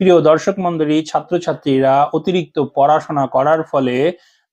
প্রিয় দর্শক মন্ডলী, ছাত্রছাত্রীরা অতিরিক্ত পড়াশোনা করার ফলে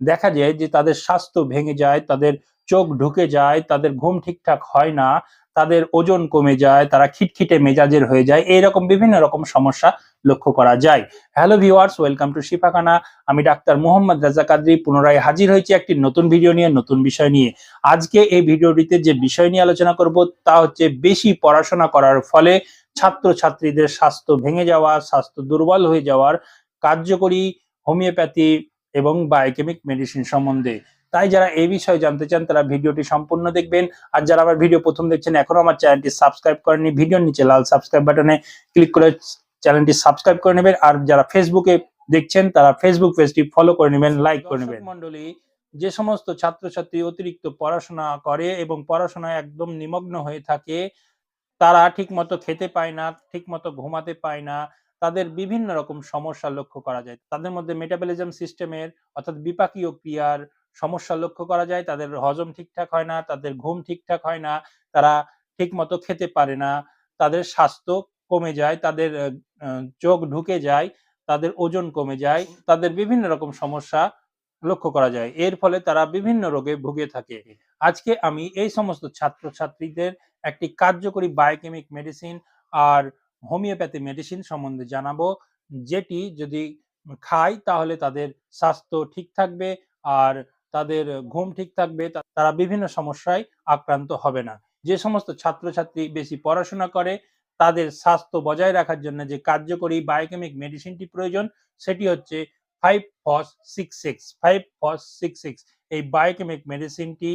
দেখা যায় যে তাদের স্বাস্থ্য ভেঙে যায়, তাদের চোখ ঢুকে যায়, তাদের ঘুম ঠিকঠাক হয় না। তাদের ওজন কমে যায়, তারা খিটখিটে মেজাজের হয়ে যায়, এইরকম বিভিন্ন রকম সমস্যা লক্ষ্য করা যায়। Hello viewers welcome to Shifakhana আমি ডাক্তার মোহাম্মদ রাজা কাদরি, পুনরায় হাজির হয়েছি একটি নতুন ভিডিও নিয়ে, নতুন বিষয় নিয়ে। আজকে এই ভিডিওটিতে যে বিষয় নিয়ে আলোচনা করব, তা হচ্ছে বেশি পড়াশোনা করার ফলে ছাত্রছাত্রীদের স্বাস্থ্য ভেঙে যাওয়া, স্বাস্থ্য দুর্বল হয়ে যাওয়ার কার্যকরী হোমিওপ্যাথি এবং বায়োকেমিক মেডিসিন সম্বন্ধে। তাই যারা এই বিষয়ে জানতে চান তারা ভিডিওটি সম্পূর্ণ দেখবেন। আর যারা আমার ভিডিও প্রথম দেখছেন এখনও আমার চ্যানেলটি সাবস্ক্রাইব করেনি ভিডিওর নিচে লাল সাবস্ক্রাইব বাটনে ক্লিক করে চ্যানেলটি সাবস্ক্রাইব করে নেবেন। আর যারা ফেসবুকে দেখছেন তারা ফেসবুক পেজটি ফলো করে নেবেন লাইক করে নেবেন। মন্ডলী যে সমস্ত ছাত্রছাত্রী অতিরিক্ত পড়াশোনা করে এবং পড়াশোনায় একদম নিমগ্ন হয়ে থাকে তারা ঠিকমতো খেতে পায় না ঠিকমতো ঘুমাতে পায় না তাদের বিভিন্ন রকম সমস্যা লক্ষ্য করা যায়। তাদের মধ্যে মেটাবলিজম সিস্টেমের অর্থাৎ বিপাকীয় ক্রিয়ার সমস্যা লক্ষ্য করা যায়, তাদের হজম ঠিকঠাক হয় না, তাদের ঘুম ঠিকঠাক হয় না, তারা ঠিকমতো খেতে পারে না, তাদের স্বাস্থ্য কমে যায়, তাদের চোখ ঢুকে যায়, তাদের ওজন কমে যায়, তাদের বিভিন্ন রকম সমস্যা লক্ষ্য করা যায়। এর ফলে তারা বিভিন্ন রোগে ভুগে থাকে। আজকে আমি এই সমস্ত ছাত্রছাত্রীদের একটি কার্যকরী বায়োকেমিক মেডিসিন আর হোমিওপ্যাথি মেডিসিন সম্বন্ধে জানাব, যেটি যদি খায় তাহলে তাদের স্বাস্থ্য ঠিক থাকবে আর তাদের ঘুম ঠিক থাকবে তারা বিভিন্ন সমস্যায় আক্রান্ত হবে না। যে সমস্ত ছাত্রছাত্রী বেশি পড়াশোনা করে, তাদের স্বাস্থ্য বজায় রাখার জন্য যে কার্যকরী বায়োকেমিক মেডিসিনটি প্রয়োজন, সেটি হচ্ছে five phos six six five phos six six এই বায়োকেমিক মেডিসিনটি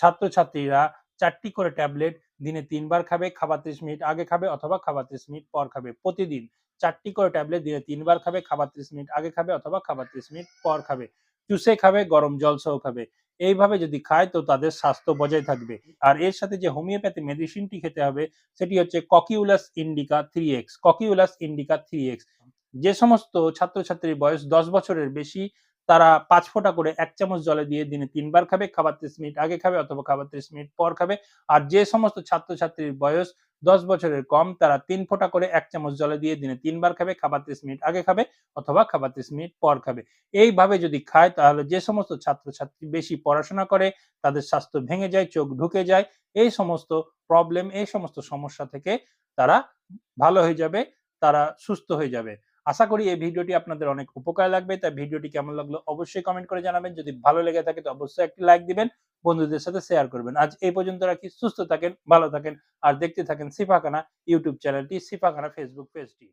ছাত্রছাত্রীরা চারটি করে ট্যাবলেট দিনে তিনবার খাবে, খাবার ত্রিশ মিনিট আগে খাবে অথবা খাবার ত্রিশ মিনিট পর খাবে। প্রতিদিন চারটি করে ট্যাবলেট দিনে তিনবার খাবে, খাবার ত্রিশ মিনিট আগে খাবে অথবা খাবার ত্রিশ মিনিট পর খাবে। চুষে খাবে, গরম জল সহ খাবে। এইভাবে যদি খায় তো তাদের স্বাস্থ্য বজায় থাকবে। আর এর সাথে যে হোমিওপ্যাথি মেডিসিনটি খেতে হবে, সেটি হচ্ছে cocculus indica three X cocculus indica three X যে সমস্ত ছাত্রছাত্রীর বয়স দশ বছরের বেশি, তারা পাঁচ ফোঁটা করে এক চামচ জলে দিয়ে দিনে তিনবার খাবে, খাবার ত্রিশ মিনিট আগে খাবে অথবা খাবার ত্রিশ মিনিট পর খাবে। আর যে সমস্ত ছাত্রছাত্রীর বয়স দশ বছরের কম, তারা তিন ফোঁটা করে এক চামচ জলে দিয়ে দিনে তিনবার খাবে, খাবার ত্রিশ মিনিট আগে খাবে অথবা খাবার ত্রিশ মিনিট পর খাবে। এইভাবে যদি খায়, তাহলে যে সমস্ত ছাত্রছাত্রী বেশি পড়াশোনা করে, তাদের স্বাস্থ্য ভেঙে যায়, চোখ ঢুকে যায়, এই সমস্ত প্রবলেম এই সমস্ত সমস্যা থেকে তারা ভালো হয়ে যাবে, তারা সুস্থ হয়ে যাবে। আশা করি এই ভিডিওটি আপনাদের অনেক উপকার লাগবে, তাই ভিডিওটি কেমন লাগল অবশ্যই কমেন্ট করে জানাবেন। যদি ভালো লেগে থাকে, তো অবশ্যই একটি লাইক দিবেন। বন্ধুদের সাথে শেয়ার করবেন। আজ এই পর্যন্ত রাখি। সুস্থ থাকেন, ভালো থাকেন, আর দেখতে থাকেন সিফাখানা ইউটিউব চ্যানেলটি, সিফাখানা ফেসবুক পেজটি